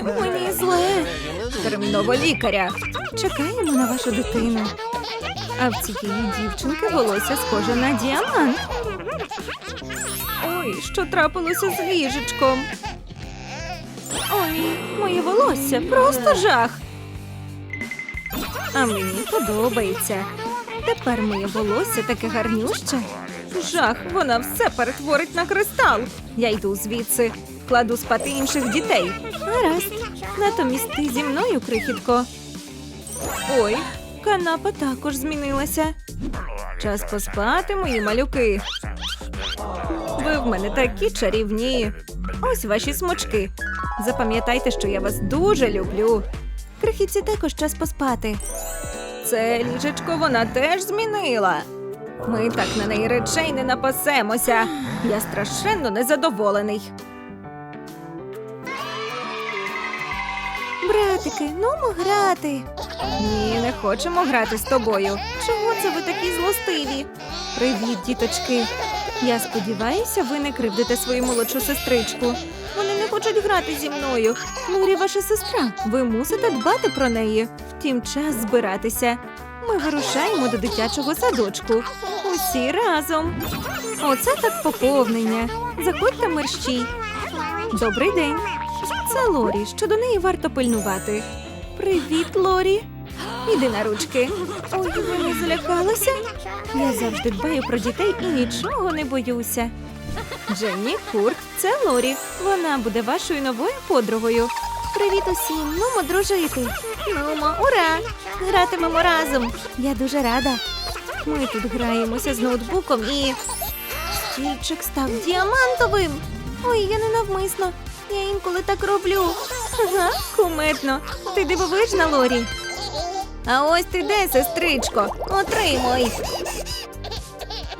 Мені зле. Терміново лікаря. Чекаємо на вашу дитину. А в цієї дівчинки волосся схоже на діамант. Ой, що трапилося з ліжечком? Ой, моє волосся просто жах. А мені подобається. Тепер моє волосся таке гарнюще. Жах, вона все перетворить на кристал. Я йду звідси, кладу спати інших дітей. Гаразд. Натомість ти зі мною, крихітко. Ой, канапа також змінилася. Час поспати, мої малюки. Ви в мене такі чарівні. Ось ваші смочки. Запам'ятайте, що я вас дуже люблю. Крихітці також час поспати. Це ліжечко вона теж змінила. Ми так на неї речей не напасемося. Я страшенно незадоволений. Братики, ну ми грати. Ні, не хочемо грати з тобою. Чого це ви такі злостиві? Привіт, діточки. Я сподіваюся, ви не кривдите свою молодшу сестричку. Вони не хочуть грати зі мною. Лурі ваша сестра. Ви мусите дбати про неї. Втім, час збиратися. Ми вирушаємо до дитячого садочку. Усі разом. Оце так поповнення. Заходьте мерщій. Добрий день. Це Лорі. Що до неї варто пильнувати. Привіт, Лорі. Іди на ручки. Ой, ви не злякалися? Я завжди дбаю про дітей і нічого не боюся. Дженні Курт, це Лорі. Вона буде вашою новою подругою. Привіт усім, нумо дружити. Нумо, ура! Гратимемо разом. Я дуже рада. Ми тут граємося з ноутбуком і. Стільчик став діамантовим. Ой, я ненавмисно. Я інколи так роблю. Ага, кумедно. Ти дивовижна, Лорі. А ось ти де, сестричко? Отримуй.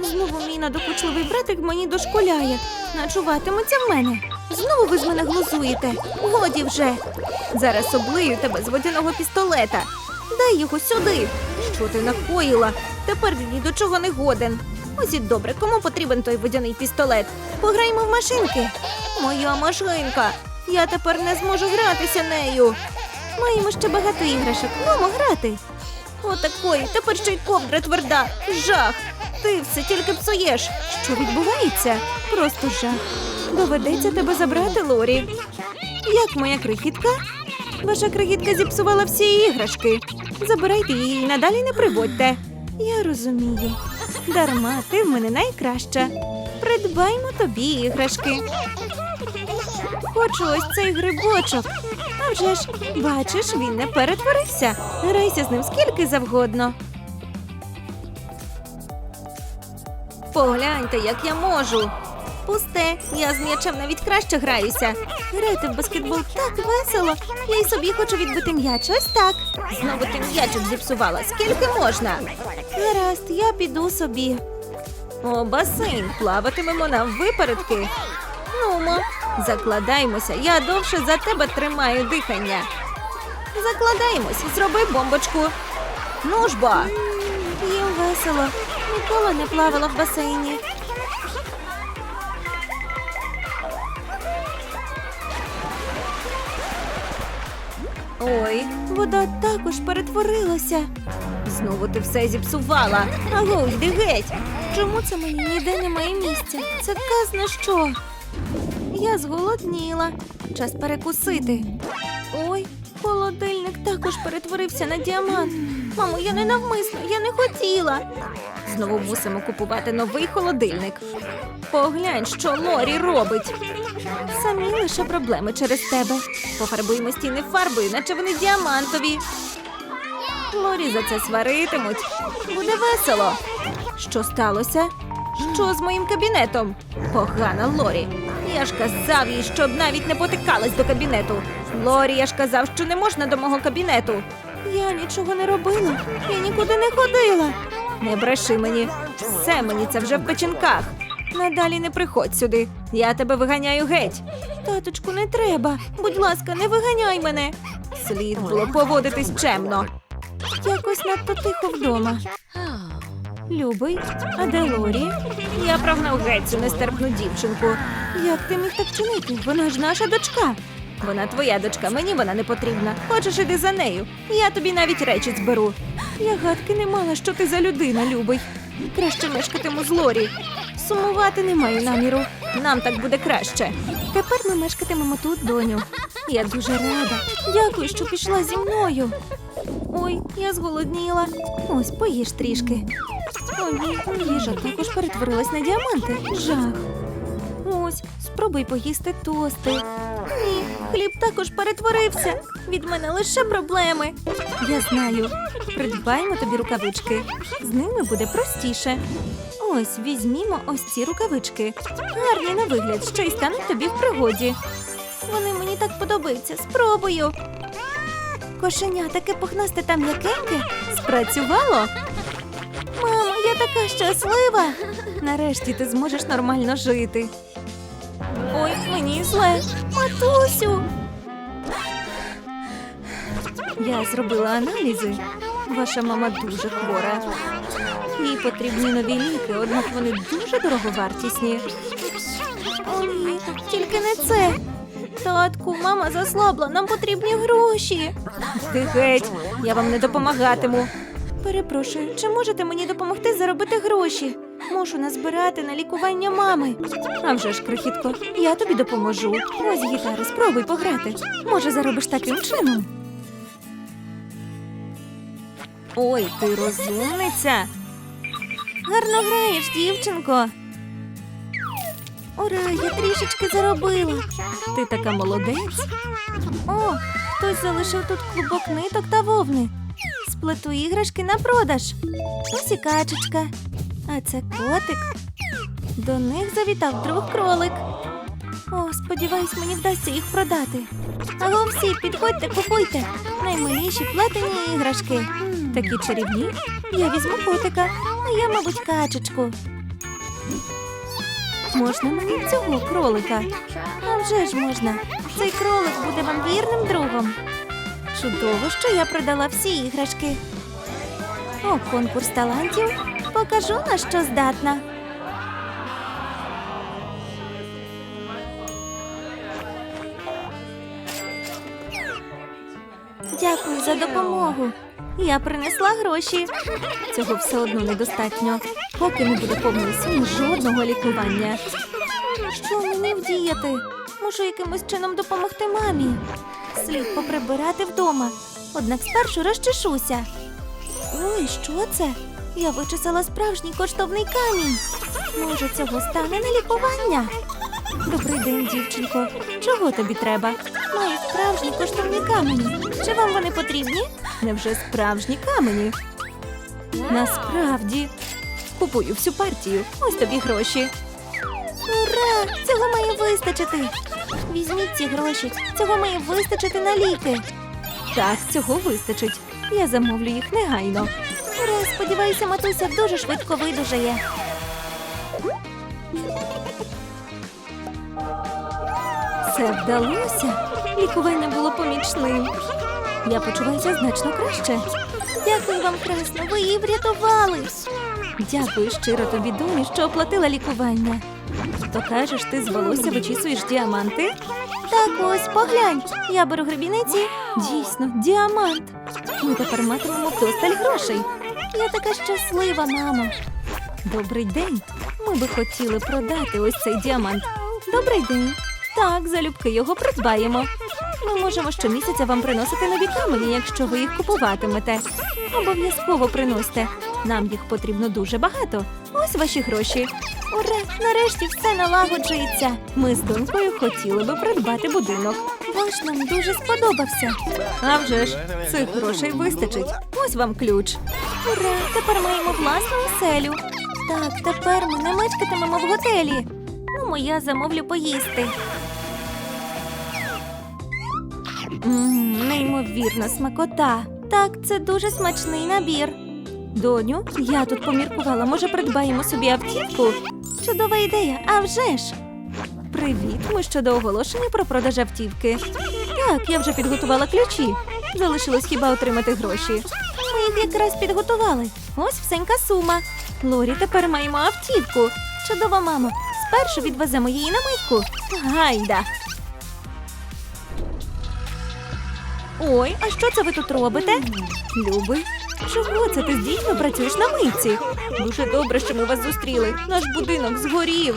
Знову мій надокучливий братик мені дошкуляє. Начуватиметься в мене. Знову ви з мене глузуєте. Годі вже. Зараз облию тебе з водяного пістолета. Дай його сюди. Що ти накоїла? Тепер він ні до чого не годен. Ось і добре, кому потрібен той водяний пістолет? Пограємо в машинки. Моя машинка. Я тепер не зможу гратися нею. Маємо ще багато іграшок. Мамо грати. Отакої, тепер ще й ковдра тверда. Жах. Ти все тільки псуєш. Що відбувається? Просто жах. Доведеться тебе забрати, Лорі. Як моя крихітка? Ваша крихітка зіпсувала всі іграшки. Забирайте її і надалі не приводьте. Я розумію. Дарма, ти в мене найкраща. Придбаймо тобі іграшки. Хочу ось цей грибочок. А вже ж, бачиш, він не перетворився. Грайся з ним скільки завгодно. Погляньте, як я можу. Пусте, я з м'ячем навіть краще граюся. Грати в баскетбол так весело. Я й собі хочу відбити м'яч. Ось так. Знову ти м'ячик зіпсувала. Скільки можна? Гаразд, я піду собі. О, басейн, плаватимемо нам випередки. Нумо, закладаймося. Я довше за тебе тримаю дихання. Закладаємось, зроби бомбочку. Ну ж бо. Їм весело. Ніколи не плавала в басейні. Ой, вода також перетворилася. Знову ти все зіпсувала. Аго, йди геть. Чому це мені ніде немає місця? Це казна що? Я зголодніла. Час перекусити. Ой, холодильник також перетворився на діамант. Мамо, я не навмисно, я не хотіла. Знову мусимо купувати новий холодильник. Поглянь, що Лорі робить. Самі лише проблеми через тебе. Пофарбуємо стіни фарбою, наче вони діамантові. Лорі за це сваритимуть. Буде весело. Що сталося? Що з моїм кабінетом? Погана Лорі. Я ж казав їй, щоб навіть не потикалась до кабінету. Лорі, я ж казав, що не можна до мого кабінету. Я нічого не робила. Я нікуди не ходила. Не бреши мені. Все мені це вже в печінках. Надалі не приходь сюди. Я тебе виганяю геть. Таточку, не треба. Будь ласка, не виганяй мене. Слід було поводитись чемно. Якось надто тихо вдома. Любий, а де Лорі? Я прогнав геть цю нестерпну дівчинку. Як ти міг так чинити? Вона ж наша дочка. Вона твоя дочка, мені вона не потрібна. Хочеш іди за нею. Я тобі навіть речі зберу. Я гадки не мала, що ти за людина, любий. Краще мешкатиму з Лорі. Сумувати не маю наміру. Нам так буде краще. Тепер ми мешкатимемо тут, доню. Я дуже рада. Дякую, що пішла зі мною. Ой, я зголодніла. Ось, поїж трішки. Ой, їжа також перетворилась на діаманти. Жах. Ось, спробуй поїсти тости. Ні, хліб також перетворився. Від мене лише проблеми. Я знаю. Придбаємо тобі рукавички. З ними буде простіше. Ось візьмімо ось ці рукавички. Гарні на вигляд, що й стануть тобі в пригоді. Вони мені так подобаються. Спробую. Кошеня таке пухнасте та м'якеньке. Спрацювало. Мамо, я така щаслива. Нарешті ти зможеш нормально жити. Ой, мені зле. Матусю. Я зробила аналізи. Ваша мама дуже хвора. Їй потрібні нові ліки, однак вони дуже дороговартісні. О, тільки не це. Татку, мама заслабла, нам потрібні гроші. Ти геть, я вам не допомагатиму. Перепрошую, чи можете мені допомогти заробити гроші? Мушу назбирати на лікування мами. А вже ж, крихітко, я тобі допоможу. Ось гітари, спробуй пограти. Може, заробиш таким чином. Ой, ти розумниця. Гарно граєш, дівчинко. Ура, я трішечки заробила. Ти така молодець. О, хтось залишив тут клубок ниток та вовни. Сплету іграшки на продаж. Ось і качечка. А це котик. До них завітав друг кролик. О, сподіваюсь, мені вдасться їх продати. Аго всі, підходьте, купуйте. Наймиліші плетені іграшки. Такі чарівні. Я візьму котика, я, мабуть, качечку. Можна мені цього кролика? А вже ж можна. Цей кролик буде вам вірним другом. Чудово, що я продала всі іграшки. О, конкурс талантів. Покажу на що здатна. Дякую за допомогу. Я принесла гроші. Цього все одно недостатньо. Поки не буде суми жодного лікування. Що мені вдіяти? Мушу якимось чином допомогти мамі. Слід поприбирати вдома. Однак спершу розчешуся. Ой, що це? Я вичесала справжній коштовний камінь. Може, цього стане на лікування? Добрий день, дівчинко. Чого тобі треба? Маю справжні коштовні камені. Чи вам вони потрібні? Невже справжні камені? Насправді. Купую всю партію. Ось тобі гроші. Ура! Цього має вистачити. Візьміть ці гроші. Цього має вистачити на ліки. Так, цього вистачить. Я замовлю їх негайно. Ура, сподіваюся, матуся дуже швидко видужає. Це вдалося. Лікування було помічним. Я почуваюся значно краще. Дякую вам, красно, ви її врятували. Дякую щиро тобі, Думі, що оплатила лікування. То кажеш, ти з волосся вичісуєш діаманти? Так ось, поглянь. Я беру гребінеці. Дійсно, діамант. Ми тепер матимемо вдосталь грошей. Я така щаслива, мамо. Добрий день. Ми би хотіли продати ось цей діамант. Добрий день. Так, залюбки його придбаємо. Ми можемо щомісяця вам приносити нові камені, якщо ви їх купуватимете. Обов'язково приносьте. Нам їх потрібно дуже багато. Ось ваші гроші. Ура! Нарешті все налагоджується. Ми з донькою хотіли би придбати будинок. Ваш нам дуже сподобався. А вже ж, цих грошей вистачить. Ось вам ключ. Ура! Тепер маємо власну оселю. Так, тепер ми не мешкатимемо в готелі. Ну, я замовлю поїсти. Мм, неймовірна смакота. Так, це дуже смачний набір. Доню, я тут поміркувала, може придбаємо собі автівку? Чудова ідея, а вже ж. Привіт, ми щодо оголошення про продаж автівки. Так, я вже підготувала ключі. Залишилось хіба отримати гроші. Ми їх якраз підготували. Ось всенька сума. Лорі, тепер маємо автівку. Чудово, мамо. Спершу відвеземо її на митку. Гайда. Ой, а що це ви тут робите? Любий, чого це ти дітьми працюєш на митці? Дуже добре, що ми вас зустріли. Наш будинок згорів.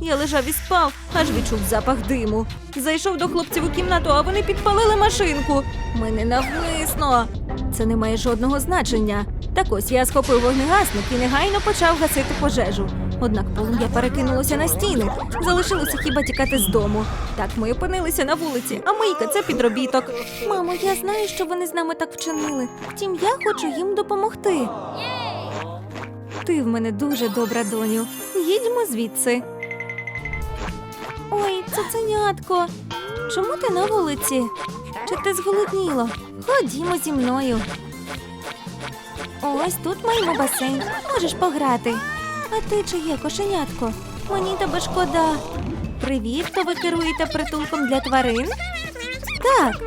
Я лежав і спав, аж відчув запах диму. Зайшов до хлопців у кімнату, а вони підпалили машинку. Ми не навмисно. Це не має жодного значення. Так ось я схопив вогнегасник і негайно почав гасити пожежу. Однак полум'я перекинулося на стіни. Залишилося хіба тікати з дому. Так ми опинилися на вулиці, а мийка це підробіток. Мамо, я знаю, що вони з нами так вчинили. Втім, я хочу їм допомогти. Ти в мене дуже добра, доню. Їдьмо звідси. Ой, цуценятко. Чому ти на вулиці? Чи ти зголодніло? Ходімо зі мною. Ось тут маємо басейн. Можеш пограти. А ти чиє кошенятко? Мені тебе шкода. Привіт, то ви керуєте притулком для тварин? Так.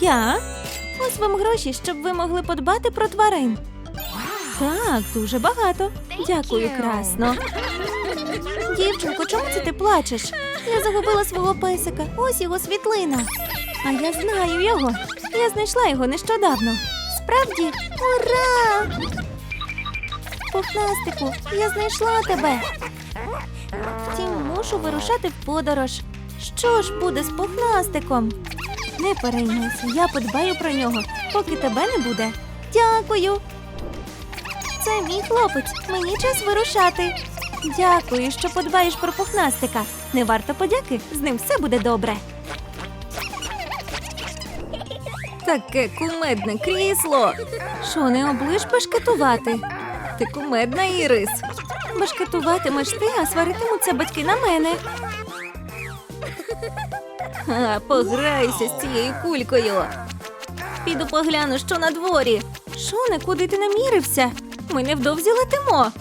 Я? Ось вам гроші, щоб ви могли подбати про тварин. Так, дуже багато. Дякую, красно. Дівчинко, чому це ти плачеш? Я загубила свого песика. Ось його світлина. А я знаю його. Я знайшла його нещодавно. Справді, ура! Пухнастику, я знайшла тебе. Втім, мушу вирушати в подорож. Що ж буде з пухнастиком? Не переймайся, я подбаю про нього, поки тебе не буде. Дякую. Це мій хлопець. Мені час вирушати. Дякую, що подбаєш про пухнастика. Не варто подяки, з ним все буде добре. Таке кумедне крісло. Що, не облиш башкетувати? Ти кумедна, Ірис. Башкетуватимеш ти, а сваритимуться батьки на мене. А, пограйся з цією кулькою. Піду погляну, що на дворі. Шоне, куди ти намірився? Ми невдовзі летимо.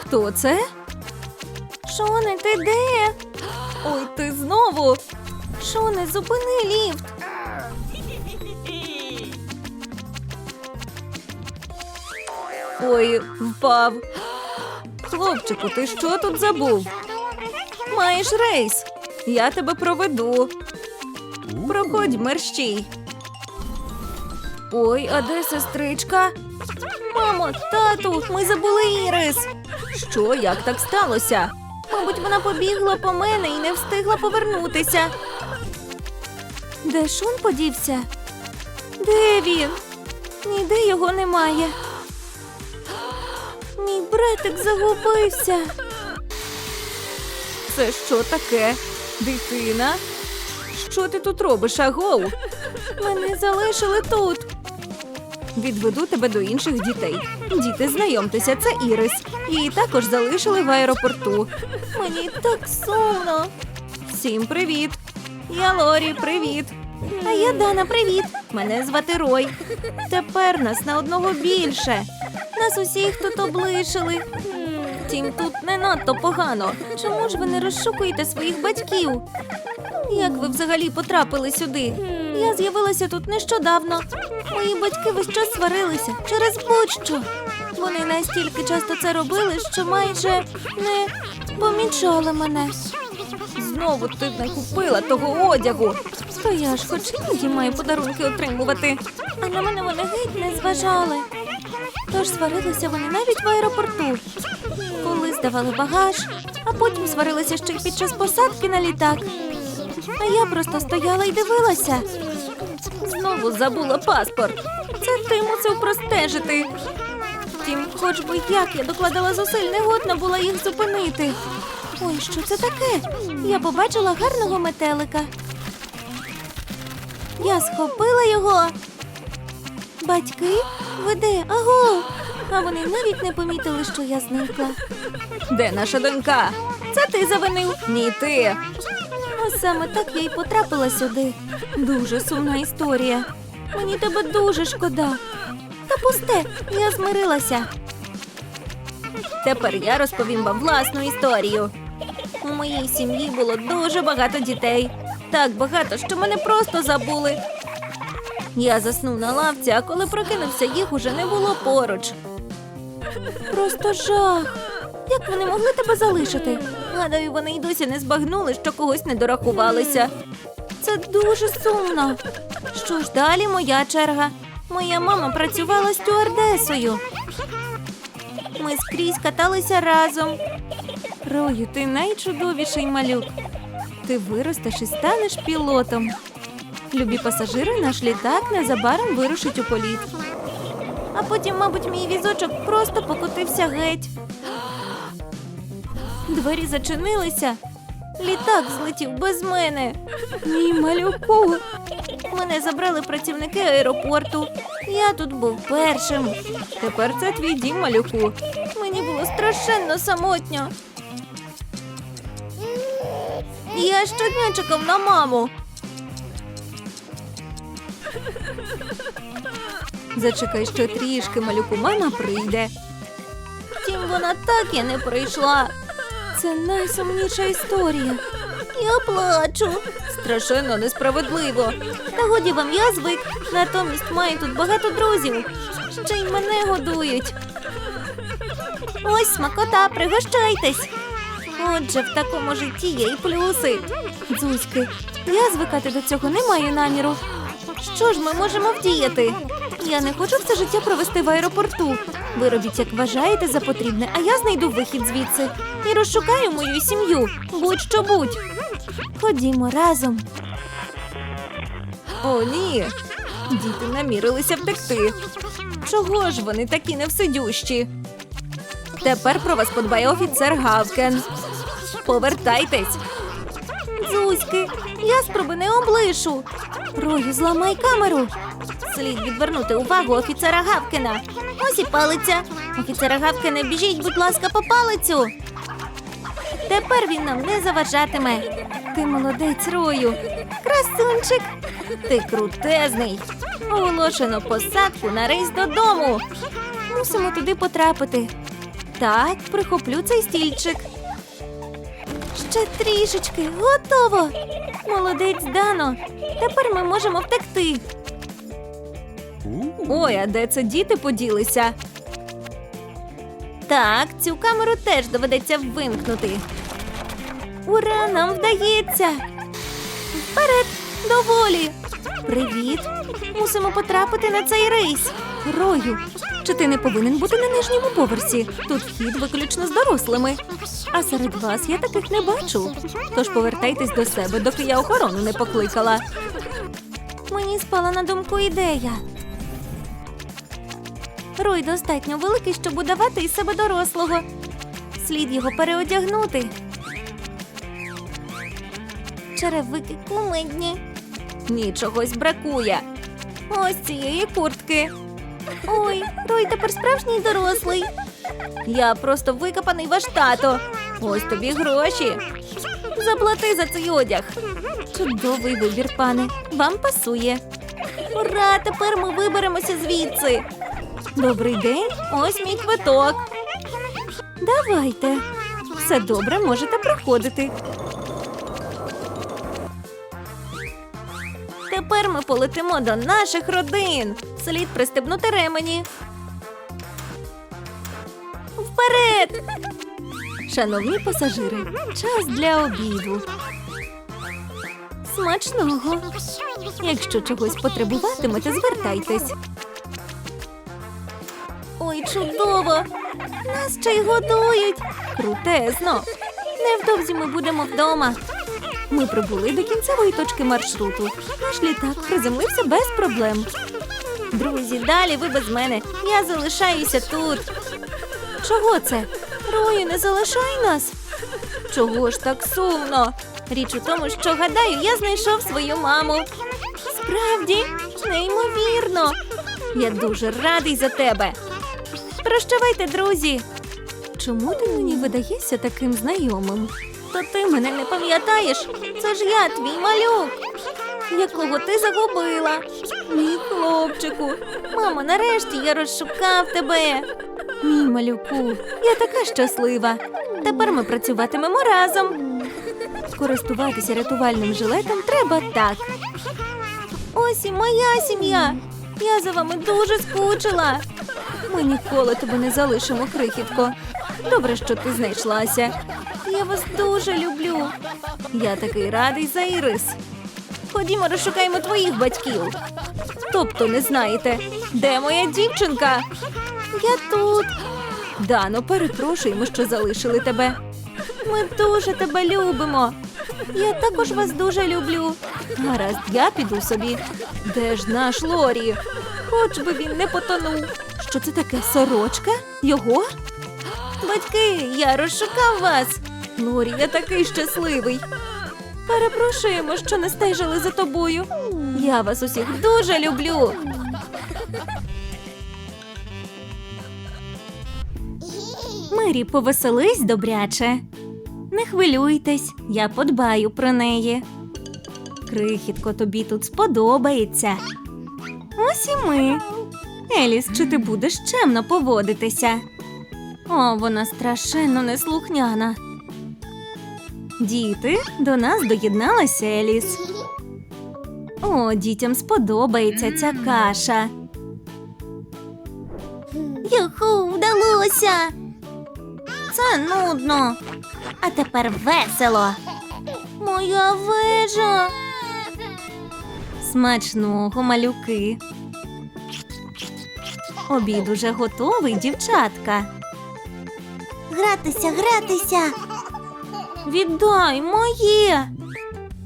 Хто це? Шоне, ти де? Ой, ти знову. Шоне, зупини ліфт. Ой, впав. Хлопчику, ти що тут забув? Маєш рейс. Я тебе проведу. Проходь, мерщій. Ой, а де сестричка? Мамо, тату, ми забули Ірис. Що, як так сталося? Мабуть, вона побігла по мене і не встигла повернутися. Де Шун подівся? Де він? Ніде його немає. Мій братик загубився. Це що таке? Дитина? Що ти тут робиш, агоу? Мене залишили тут. Відведу тебе до інших дітей. Діти, знайомтеся, це Ірис. Її також залишили в аеропорту. Мені так сумно. Всім привіт. Я Лорі, привіт. А я Дана, привіт. Мене звати Рой. Тепер нас на одного більше. Нас усіх тут облишили. Втім, тут не надто погано. Чому ж ви не розшукуєте своїх батьків? Як ви взагалі потрапили сюди? Я з'явилася тут нещодавно. Мої батьки весь час сварилися через будь-що. Вони настільки часто це робили, що майже не помічали мене. Знову ти не купила того одягу. То я ж хоч іноді маю подарунки отримувати. А на мене вони геть не зважали. Тож сварилися вони навіть в аеропорту. Коли здавали багаж, а потім сварилися ще й під час посадки на літак. А я просто стояла і дивилася. Знову забула паспорт. Це ти мусив простежити. Втім, хоч би як я докладала зусиль, не годна була їх зупинити. Ой, що це таке? Я побачила гарного метелика. Я схопила його. Батьки? Ви де? Аго! А вони навіть не помітили, що я зникла. Де наша донька? Це ти завинив? Ні, ти. Ось саме так я й потрапила сюди. Дуже сумна історія. Мені тебе дуже шкода. Та пусте, я змирилася. Тепер я розповім вам власну історію. У моїй сім'ї було дуже багато дітей. Так багато, що мене просто забули. Я заснув на лавці, а коли прокинувся, їх уже не було поруч. Просто жах. Як вони могли тебе залишити? Гадаю, вони й досі не збагнули, що когось не дорахувалися. Це дуже сумно. Що ж далі моя черга? Моя мама працювала стюардесою. Ми скрізь каталися разом. Рою, ти найчудовіший малюк. Ти виростеш і станеш пілотом. Любі пасажири, наш літак незабаром вирушить у політ. А потім, мабуть, мій візочок просто покотився геть. Двері зачинилися. Літак злетів без мене. Мій малюку. Мене забрали працівники аеропорту. Я тут був першим. Тепер це твій дім, малюку. Мені було страшенно самотньо. Я щодня чекав на маму. Зачекай ще трішки, малюку, мама прийде. Втім, вона так і не прийшла. Це найсумніша історія. Я плачу. Страшенно несправедливо. Та годі вам я звик. Натомість маю тут багато друзів. Ще й мене годують. Ось смакота, пригощайтесь. Отже, в такому житті є і плюси. Дзузьки, я звикати до цього не маю наміру. Що ж ми можемо вдіяти? Я не хочу все життя провести в аеропорту. Ви робіть, як вважаєте за потрібне, а я знайду вихід звідси і розшукаю мою сім'ю. Будь-що будь. Ходімо разом. О, ні. Діти намірилися втекти. Чого ж вони такі невсидющі? Тепер про вас подбає офіцер Гавкен. Повертайтесь. Зузьки, я спроби не облишу. Рою, зламай камеру. Слід відвернути увагу офіцера Гавкена. Ось і палиця. Офіцера Гавкена, біжіть, будь ласка, по палицю. Тепер він нам не заважатиме. Ти молодець, Рою. Красунчик. Ти крутезний. Оголошено посадку на рейс додому. Мусимо туди потрапити. Так, прихоплю цей стільчик. Ще трішечки, готово. Молодець, Дано. Тепер ми можемо втекти. Ой, а де це діти поділися? Так, цю камеру теж доведеться вимкнути. Ура, нам вдається! Вперед, доволі! Привіт! Мусимо потрапити на цей рейс. Рою, чи ти не повинен бути на нижньому поверсі? Тут вхід виключно з дорослими. А серед вас я таких не бачу. Тож повертайтесь до себе, доки я охорону не покликала. Мені спала на думку ідея. Рой достатньо великий, щоб удавати із себе дорослого. Слід його переодягнути. Черевики кумедні. Ні, чогось бракує. Ось цієї куртки. Ой, Рой тепер справжній дорослий. Я просто викопаний ваш тато. Ось тобі гроші. Заплати за цей одяг. Чудовий вибір, пане. Вам пасує. Ура! Тепер ми виберемося звідси. Добрий день, ось мій квиток. Давайте. Все добре, можете проходити. Тепер ми полетимо до наших родин. Слід пристебнути ремені. Вперед! Шановні пасажири, час для обіду. Смачного. Якщо чогось потребуватимете, звертайтесь. Ой, чудово! Нас ще й годують. Крутезно. Невдовзі ми будемо вдома. Ми прибули до кінцевої точки маршруту. Наш літак приземлився без проблем. Друзі, далі ви без мене. Я залишаюся тут. Чого це? Рою, не залишай нас. Чого ж так сумно? Річ у тому, що гадаю, я знайшов свою маму. Справді, неймовірно. Я дуже радий за тебе. Прощавайте, друзі. Чому ти мені видаєшся таким знайомим? То ти мене не пам'ятаєш? Це ж я, твій малюк, якого ти загубила. Мій хлопчику. Мамо, нарешті я розшукав тебе. Мій малюку, я така щаслива. Тепер ми працюватимемо разом. Користуватися рятувальним жилетом треба так. Ось і моя сім'я. Я за вами дуже скучила. Ми ніколи тебе не залишимо, крихітко. Добре, що ти знайшлася. Я вас дуже люблю. Я такий радий за Ірис. Ходімо, розшукаємо твоїх батьків. Тобто не знаєте, де моя дівчинка? Я тут. Дано, перепрошуємо, що залишили тебе. Ми дуже тебе любимо. Я також вас дуже люблю. Гаразд, я піду собі. Де ж наш Лорі? Хоч би він не потонув. Що це таке сорочка? Його? Батьки, я розшукав вас. Лорі, я такий щасливий. Перепрошуємо, що не стежили за тобою. Я вас усіх дуже люблю. Мері, повеселись добряче. Не хвилюйтесь, я подбаю про неї. Крихітко, тобі тут сподобається. Ось і ми. Еліс, чи ти будеш чемно поводитися? О, вона страшенно неслухняна. Діти, до нас доєдналася Еліс. О, дітям сподобається ця каша. Юху, вдалося. Це нудно. А тепер весело. Моя вежа. Смачного, малюки. Обід уже готовий, дівчатка. Гратися, гратися. Віддай моє.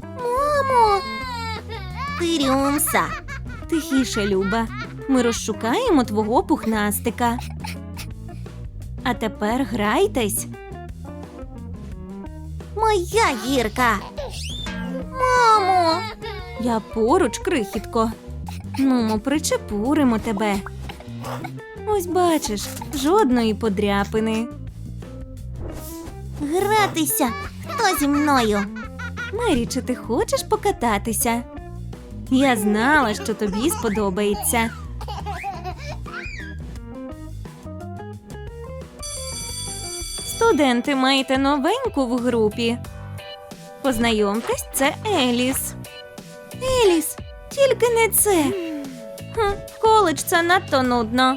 Мамо. Тирюмса. Тихіше, Люба. Ми розшукаємо твого пухнастика. А тепер грайтесь. Моя гірка. Мамо. Я поруч, крихітко. Ну, причепуримо тебе. Ось бачиш, жодної подряпини. Гратися. Хто зі мною? Мері, чи ти хочеш покататися? Я знала, що тобі сподобається. Студенти, маєте новеньку в групі. Познайомтесь, це Еліс. Еліс, тільки не це. Коледж це надто нудно.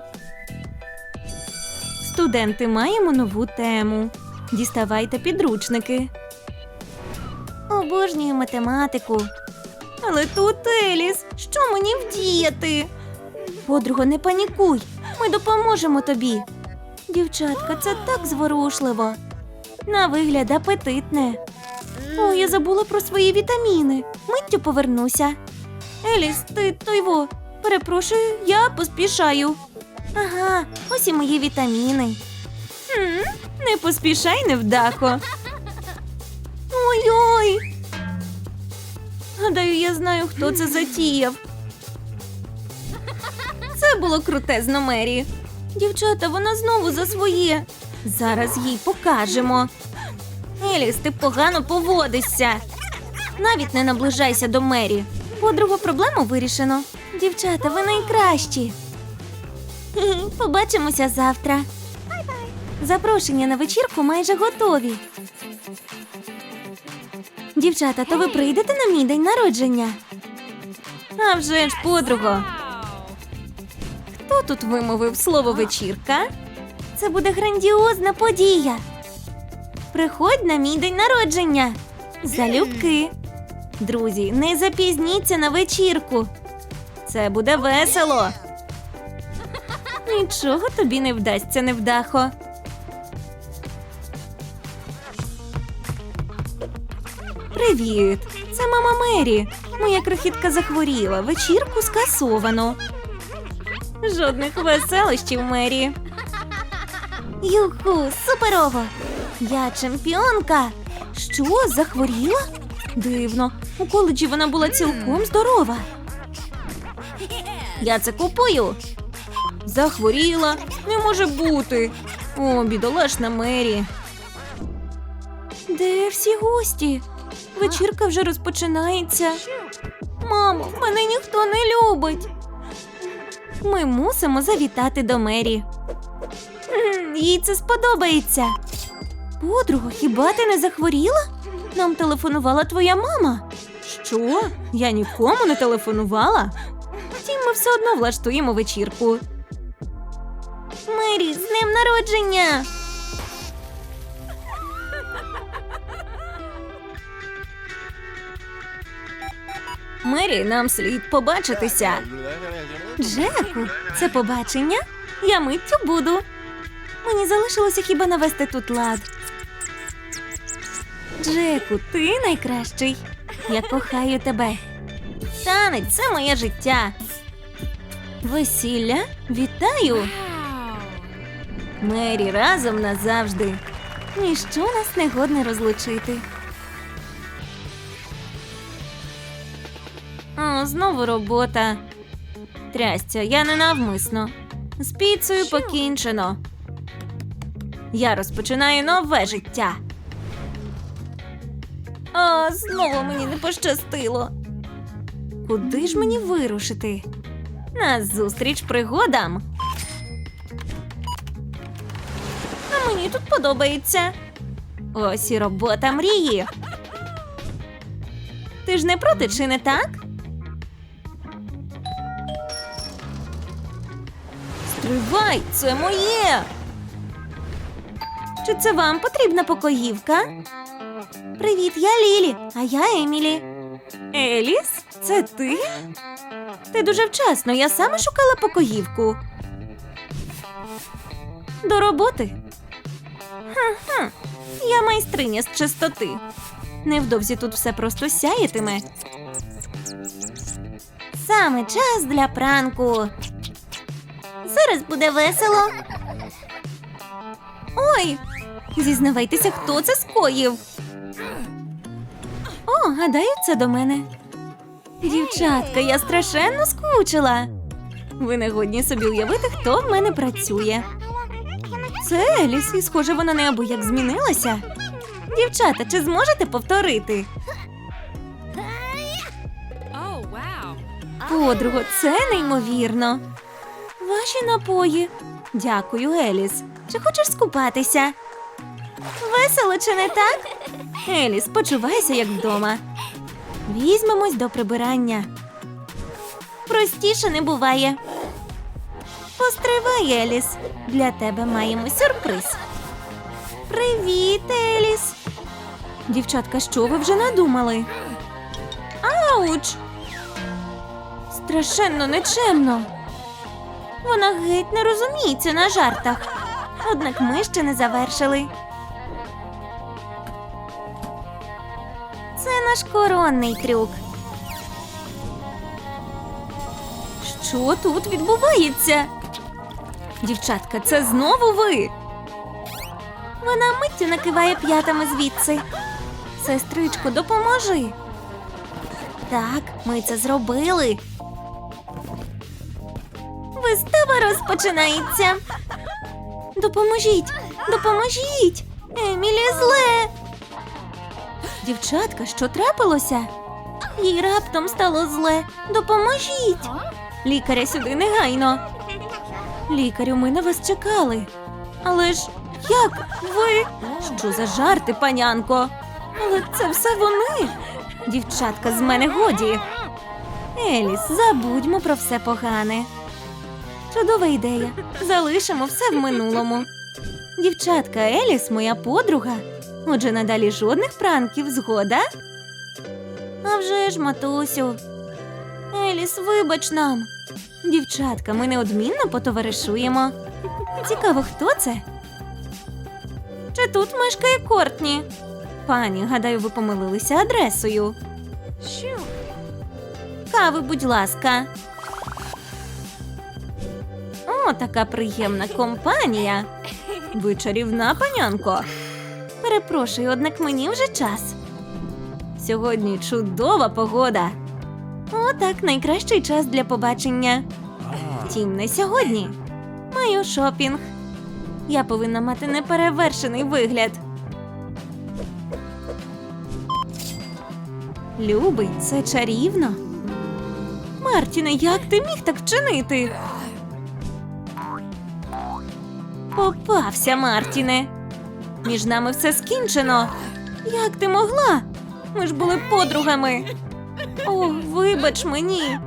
Студенти, маємо нову тему. Діставайте підручники. Обожнюю математику. Але тут Еліс, що мені вдіяти? Подруго, не панікуй. Ми допоможемо тобі. Дівчатка, це так зворушливо. На вигляд апетитне. О, я забула про свої вітаміни. Миттю повернуся. Еліс, ти тойво. Перепрошую, я поспішаю. Ага, ось і мої вітаміни. Не поспішай, невдахо. Ой-ой. Гадаю, я знаю, хто це затіяв. Це було крутезно, Мері. Дівчата, вона знову за своє. Зараз їй покажемо. Еліс, ти погано поводишся. Навіть не наближайся до Мері. Подругу проблему вирішено. Дівчата, ви найкращі. Побачимося завтра. Запрошення на вечірку майже готові. Дівчата, то ви прийдете на мій день народження? А вже ж, подруго. Хто тут вимовив слово вечірка? Це буде грандіозна подія. Приходь на мій день народження. Залюбки. Друзі, не запізніться на вечірку. Це буде весело. Нічого тобі не вдасться, невдахо. Привіт! Це мама Мері. Моя крихітка захворіла. Вечірку скасовано. Жодних веселощів, Мері. Юху, суперово! Я чемпіонка. Що, захворіла? Дивно, у коледжі вона була цілком здорова. Я це купую. Захворіла, не може бути. О, бідолашна Мері. Де всі гості? Вечірка вже розпочинається. Мамо, мене ніхто не любить. Ми мусимо завітати до Мері. Їй це сподобається. Подруга, хіба ти не захворіла? Нам телефонувала твоя мама. Що? Я нікому не телефонувала. Втім, ми все одно влаштуємо вечірку. Мері, з днем народження! Мері, нам слід побачитися. Джеку, це побачення? Я миттю буду. Мені залишилося хіба навести тут лад. Джеку, ти найкращий. Я кохаю тебе. Танець це моє життя. Весілля? Вітаю! Мері разом назавжди. Ніщо нас не годне розлучити. О, знову робота. Трястя, я ненавмисно. З піцею покінчено. Я розпочинаю нове життя. А, знову мені не пощастило. Куди ж мені вирушити? На зустріч пригодам. А мені тут подобається. Ось і робота мрії. Ти ж не проти, чи не так? Стривай, це моє. Чи це вам потрібна покоївка? Привіт, я Лілі, а я Емілі. Еліс, це ти? Ти дуже вчасно, я саме шукала покоївку. До роботи. Ха-ха. Я майстриня з чистоти. Невдовзі тут все просто сяєтиме. Саме час для пранку. Зараз буде весело. Ой, зізнавайтеся, хто це скоїв. О, гадаю, це до мене. Дівчатка, я страшенно скучила. Ви не годні собі уявити, хто в мене працює. Це Еліс, і схоже, вона неабияк змінилася. Дівчата, чи зможете повторити? Oh. Подруго, це неймовірно. Ваші напої. Дякую, Еліс. Чи хочеш скупатися? Весело, чи не так? Еліс, почувайся як вдома. Візьмемось до прибирання. Простіше не буває. Постривай, Еліс. Для тебе маємо сюрприз. Привіт, Еліс. Дівчатка, що ви вже надумали? Ауч! Страшенно нечемно. Вона геть не розуміється на жартах. Однак ми ще не завершили. Це наш коронний трюк. Що тут відбувається? Дівчатка, це знову ви. Вона миттю накиває п'ятами звідси. Сестричко, допоможи. Так, ми це зробили. Вистава розпочинається. Допоможіть! Допоможіть! Емілі зле. Дівчатка, що трапилося? Їй раптом стало зле. Допоможіть! Лікаря сюди негайно. Лікарю, ми на вас чекали. Але ж як ви? Що за жарти, панянко? Але це все вони. Дівчатка, з мене годі. Еліс, забудьмо про все погане. Чудова ідея. Залишимо все в минулому. Дівчатка, Еліс моя подруга. Отже, надалі жодних пранків, згода? А вже ж, матусю. Еліс, вибач нам. Дівчатка, ми неодмінно потоваришуємо. Цікаво, хто це? Чи тут мешкає Кортні? Пані, гадаю, ви помилилися адресою. Shoo. Кави, будь ласка. Така приємна компанія. Ви чарівна панянко. Перепрошую, однак мені вже час. Сьогодні чудова погода. О, так, найкращий час для побачення. Втім, не сьогодні. Маю шопінг. Я повинна мати неперевершений вигляд. Любий, це чарівно. Мартіне, як ти міг так вчинити? Попався, Мартіне. Між нами все скінчено. Як ти могла? Ми ж були подругами. О, вибач мені.